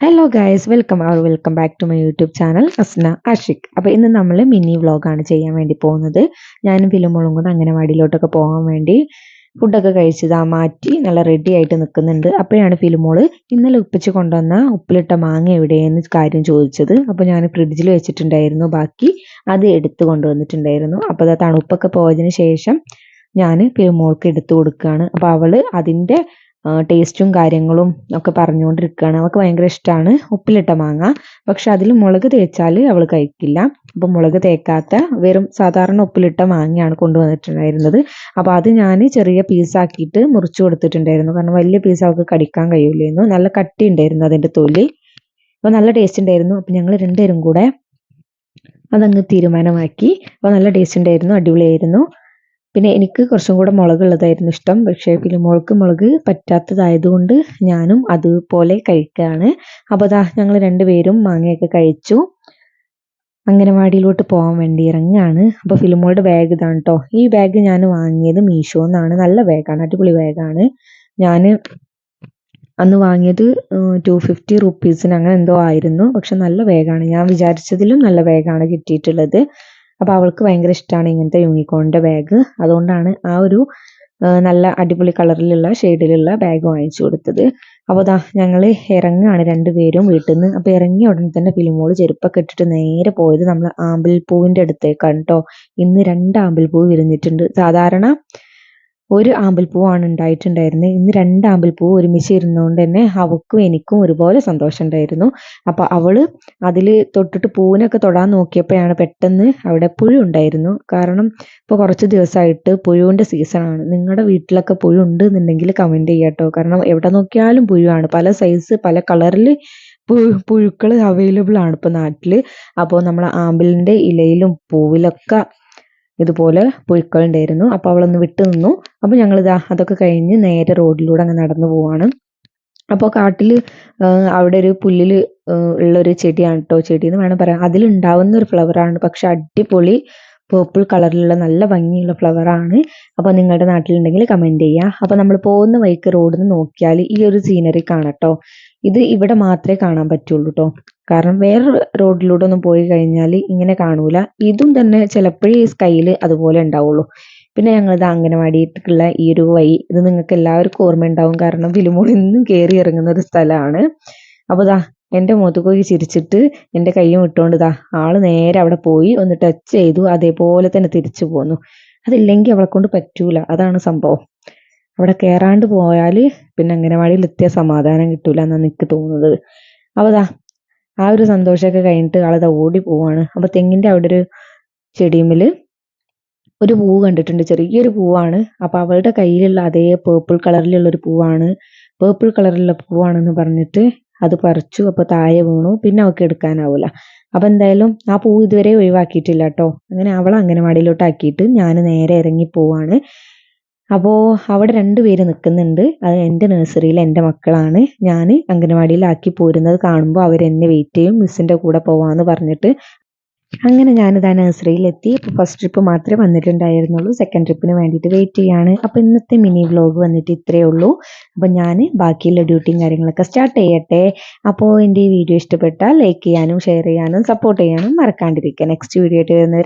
Hello guys welcome our welcome back to my YouTube channel Asna Ashiq അപ്പോൾ ഇന്ന് നമ്മൾ mini വ്ളോഗാണ് ചെയ്യാൻ വേണ്ടി പോകുന്നത്. ഞാനും ഫിലിമോളും കൂടെ അംഗനവാടിയിലോട്ടൊക്കെ പോകാൻ വേണ്ടി ഫുഡൊക്കെ കഴിച്ചതാ മാറ്റി നല്ല റെഡി ആയിട്ട് നിൽക്കുന്നുണ്ട് അപ്പോഴാണ് ഫിലിമോൾ ഇന്നലെ ഉപ്പിച്ച് കൊണ്ടുവന്ന ഉപ്പിലിട്ട മാങ്ങ എവിടെയെന്ന് കാര്യം ചോദിച്ചത്. അപ്പോൾ ഞാൻ ഫ്രിഡ്ജിൽ വെച്ചിട്ടുണ്ടായിരുന്നു. ബാക്കി അത് എടുത്തു കൊണ്ടുവന്നിട്ടുണ്ടായിരുന്നു. അപ്പോൾ അത് തണുപ്പൊക്കെ പോയതിന് ശേഷം ഞാൻ ഫിലിമോൾക്ക് എടുത്തു കൊടുക്കുകയാണ്. അപ്പോൾ അവൾ അതിന്റെ ടേസ്റ്റും കാര്യങ്ങളും ഒക്കെ പറഞ്ഞുകൊണ്ടിരിക്കുകയാണ്. അവൾക്ക് ഭയങ്കര ഇഷ്ടമാണ് ഉപ്പിലിട്ട മാങ്ങ. പക്ഷെ അതിൽ മുളക് തേച്ചാൽ അവൾ കഴിക്കില്ല. അപ്പം മുളക് തേക്കാത്ത വെറും സാധാരണ ഉപ്പിലിട്ട മാങ്ങയാണ് കൊണ്ടുവന്നിട്ടുണ്ടായിരുന്നത്. അപ്പോൾ അത് ഞാൻ ചെറിയ പീസാക്കിയിട്ട് മുറിച്ചു കൊടുത്തിട്ടുണ്ടായിരുന്നു. കാരണം വലിയ പീസ് അവൾക്ക് കടിക്കാൻ കഴിയില്ലായിരുന്നു. നല്ല കട്ടി ഉണ്ടായിരുന്നു അതിന്റെ തൊലി. അപ്പോൾ നല്ല ടേസ്റ്റ് ഉണ്ടായിരുന്നു. അപ്പം ഞങ്ങൾ രണ്ടുപേരും കൂടെ അതങ്ങ് തീരുമാനമാക്കി. അപ്പോൾ നല്ല ടേസ്റ്റ് ഉണ്ടായിരുന്നു അടിപൊളിയായിരുന്നു. പിന്നെ എനിക്ക് കുറച്ചും കൂടെ മുളകുള്ളതായിരുന്നു ഇഷ്ടം. പക്ഷേ ഫിലിമോൾക്ക് മുളക് പറ്റാത്തതായതുകൊണ്ട് ഞാനും അതുപോലെ കഴിക്കുകയാണ് അപ്പോൾ അതാ ഞങ്ങൾ രണ്ടുപേരും മാങ്ങയൊക്കെ കഴിച്ചു. അംഗനവാടിയിലോട്ട് പോകാൻ വേണ്ടി ഇറങ്ങുകയാണ്. അപ്പോൾ ഫിലിമോളുടെ ബാഗ് ഇതാണ് കേട്ടോ ഈ ബാഗ് ഞാൻ വാങ്ങിയത് മീഷോ എന്നാണ് നല്ല ബാഗാണ് അടിപൊളി ബാഗാണ് ഞാൻ അന്ന് വാങ്ങിയത് ടു ഫിഫ്റ്റി റുപ്പീസിന് അങ്ങനെ എന്തോ ആയിരുന്നു. പക്ഷെ നല്ല ബാഗാണ് ഞാൻ വിചാരിച്ചതിലും നല്ല ബാഗാണ് കിട്ടിയിട്ടുള്ളത്. അപ്പോൾ അവൾക്ക് ഭയങ്കര ഇഷ്ടമാണ് ഇങ്ങനത്തെ യൂണിക്കോണിന്റെ ബാഗ് അതുകൊണ്ടാണ് ആ ഒരു നല്ല അടിപൊളി കളറിലുള്ള ഷെയ്ഡിലുള്ള ബാഗ് വാങ്ങിച്ചു കൊടുത്തത്. അപ്പോൾ ദാ ഞങ്ങൾ ഇറങ്ങുകയാണ് രണ്ടുപേരും വീട്ടിൽ നിന്ന് അപ്പോൾ ഇറങ്ങിയ ഉടനെ തന്നെ ഫിലിമോൾ ചെരുപ്പൊക്കെ ഇട്ടിട്ട് നേരെ പോയത് നമ്മൾ ആമ്പൽപ്പൂവിന്റെ അടുത്തേക്കാണ് കേട്ടോ ഇന്ന് രണ്ട് ആമ്പൽപ്പൂ വിരിഞ്ഞിട്ടുണ്ട്. സാധാരണ ഒരു ആമ്പൽപ്പൂവാണ് ഉണ്ടായിട്ടുണ്ടായിരുന്നത് ഇന്ന് രണ്ട് ആമ്പൽപ്പൂ ഒരുമിച്ച് ഇരുന്നുകൊണ്ട് തന്നെ അവൾക്കും എനിക്കും ഒരുപോലെ സന്തോഷം ഉണ്ടായിരുന്നു അപ്പോൾ അവൾ അതിൽ തൊട്ടിട്ട് പൂവിനൊക്കെ തൊടാൻ നോക്കിയപ്പോഴാണ് പെട്ടെന്ന് അവിടെ പുഴു ഉണ്ടായിരുന്നു. കാരണം ഇപ്പോൾ കുറച്ച് ദിവസമായിട്ട് പുഴുവിന്റെ സീസണാണ്. നിങ്ങളുടെ വീട്ടിലൊക്കെ പുഴു ഉണ്ട് എന്നുണ്ടെങ്കിൽ കമന്റ് ചെയ്യാട്ടോ. കാരണം എവിടെ നോക്കിയാലും പുഴുവാണ്. പല സൈസ് പല കളറിൽ പുഴു പുഴുക്കൾ അവൈലബിൾ ആണ് ഇപ്പോൾ നാട്ടിൽ. അപ്പോൾ നമ്മൾ ആമ്പലിന്റെ ഇലയിലും പൂവിലൊക്കെ ഇതുപോലെ പുഴുക്കളുണ്ടായിരുന്നു അപ്പോൾ അവളൊന്ന് വിട്ടു നിന്നു. ഞങ്ങൾ ഞങ്ങളിതാ അതൊക്കെ കഴിഞ്ഞ് നേരെ റോഡിലൂടെ അങ്ങ് നടന്നു പോവാണ്. അപ്പോൾ കാട്ടിൽ അവിടെ ഒരു പുല്ലിൽ ഉള്ളൊരു ചെടിയാണ് കേട്ടോ ചെടി എന്ന് വേണം പറയാം അതിലുണ്ടാവുന്ന ഒരു ഫ്ലവറാണ് പക്ഷെ അടിപൊളി പേർപ്പിൾ കളറിലുള്ള നല്ല ഭംഗിയുള്ള ഫ്ലവറാണ് അപ്പോൾ നിങ്ങളുടെ നാട്ടിലുണ്ടെങ്കിൽ കമന്റ് ചെയ്യുക അപ്പോൾ നമ്മൾ പോകുന്ന വഴിക്ക് റോഡിൽ നിന്ന് നോക്കിയാൽ ഈ ഒരു സീനറി കാണട്ടോ ഇത് ഇവിടെ മാത്രമേ കാണാൻ പറ്റുള്ളൂ കേട്ടോ കാരണം വേറെ റോഡിലൂടെ ഒന്ന് പോയി കഴിഞ്ഞാൽ ഇങ്ങനെ കാണൂല. ഇതും തന്നെ ചിലപ്പോഴേ സ്കൈയിൽ അതുപോലെ ഉണ്ടാവുള്ളൂ. പിന്നെ ഞങ്ങളിത് അംഗനവാടിയിട്ടുള്ള ഈ ഒരു വഴി ഇത് നിങ്ങൾക്ക് എല്ലാവർക്കും ഓർമ്മ ഉണ്ടാവും കാരണം ഫിലിമോൾ ഇന്നും കയറി ഇറങ്ങുന്ന ഒരു സ്ഥലമാണ്. അപ്പോൾ ഇതാ എന്റെ മുതുകൊക്കെ ചിരിച്ചിട്ട് എന്റെ കൈയും ഇട്ടുകൊണ്ട് ഇതാ ആൾ നേരെ അവിടെ പോയി ഒന്ന് ടച്ച് ചെയ്തു അതേപോലെ തന്നെ തിരിച്ചു പോന്നു. അതില്ലെങ്കിൽ അവളെ കൊണ്ട് പറ്റൂല. അതാണ് സംഭവം. അവിടെ കയറാണ്ട് പോയാൽ പിന്നെ അംഗനവാടിയിൽ എത്തിയ സമാധാനം കിട്ടൂല എന്നാണ് എനിക്ക് തോന്നുന്നത്. അപ്പോൾ ദാ ആ ഒരു സന്തോഷമൊക്കെ കഴിഞ്ഞിട്ട് ആളത് ഓടി പോവാണ്. അപ്പോൾ തെങ്ങിന്റെ അവിടെ ഒരു ചെടിയുമ്മിൽ ഒരു പൂവ് കണ്ടിട്ടുണ്ട്. ചെറിയൊരു പൂവാണ്. അപ്പോൾ അവളുടെ കയ്യിലുള്ള അതേ പേർപ്പിൾ കളറിലുള്ള ഒരു പൂവാണ്. പേർപ്പിൾ കളറിലുള്ള പൂവാണെന്ന് പറഞ്ഞിട്ട് അത് പറിച്ചു. അപ്പോൾ താഴെ വീണു. പിന്നെ അവൾക്ക് എടുക്കാനാവൂല. അപ്പോൾ എന്തായാലും ആ പൂ ഇതുവരെ ഒഴിവാക്കിയിട്ടില്ല കേട്ടോ അങ്ങനെ അവൾ അംഗനവാടിയിലോട്ട് ആക്കിയിട്ട് ഞാൻ നേരെ ഇറങ്ങി പോവാണ്. അപ്പോൾ അവിടെ രണ്ട് പേര് നിൽക്കുന്നുണ്ട്. അത് എന്റെ നഴ്സറിയിൽ എന്റെ മക്കളാണ്. ഞാൻ അംഗനവാടിയിലാക്കി പോരുന്നത് കാണുമ്പോൾ അവർ എന്നെ വെയിറ്റ് ചെയ്യും മിസ്സിന്റെ കൂടെ പോവാമെന്ന് പറഞ്ഞിട്ട്. അങ്ങനെ ഞാനിതാ നഴ്സറിയിലെത്തി. ഇപ്പോൾ ഫസ്റ്റ് ട്രിപ്പ് മാത്രമേ വന്നിട്ടുണ്ടായിരുന്നുള്ളൂ. സെക്കൻഡ് ട്രിപ്പിന് വേണ്ടിയിട്ട് വെയിറ്റ് ചെയ്യാണ്. അപ്പോൾ ഇന്നത്തെ മിനി വ്ലോഗ് വന്നിട്ട് ഇത്രയേ ഉള്ളൂ. അപ്പോൾ ഞാൻ ബാക്കിയുള്ള ഡ്യൂട്ടിയും കാര്യങ്ങളൊക്കെ സ്റ്റാർട്ട് ചെയ്യട്ടെ. അപ്പോൾ എന്റെ ഈ വീഡിയോ ഇഷ്ടപ്പെട്ടാൽ ലൈക്ക് ചെയ്യാനും ഷെയർ ചെയ്യാനും സപ്പോർട്ട് ചെയ്യാനും മറക്കാണ്ടിരിക്കുക. നെക്സ്റ്റ് വീഡിയോ ആയിട്ട് വരുന്നവർ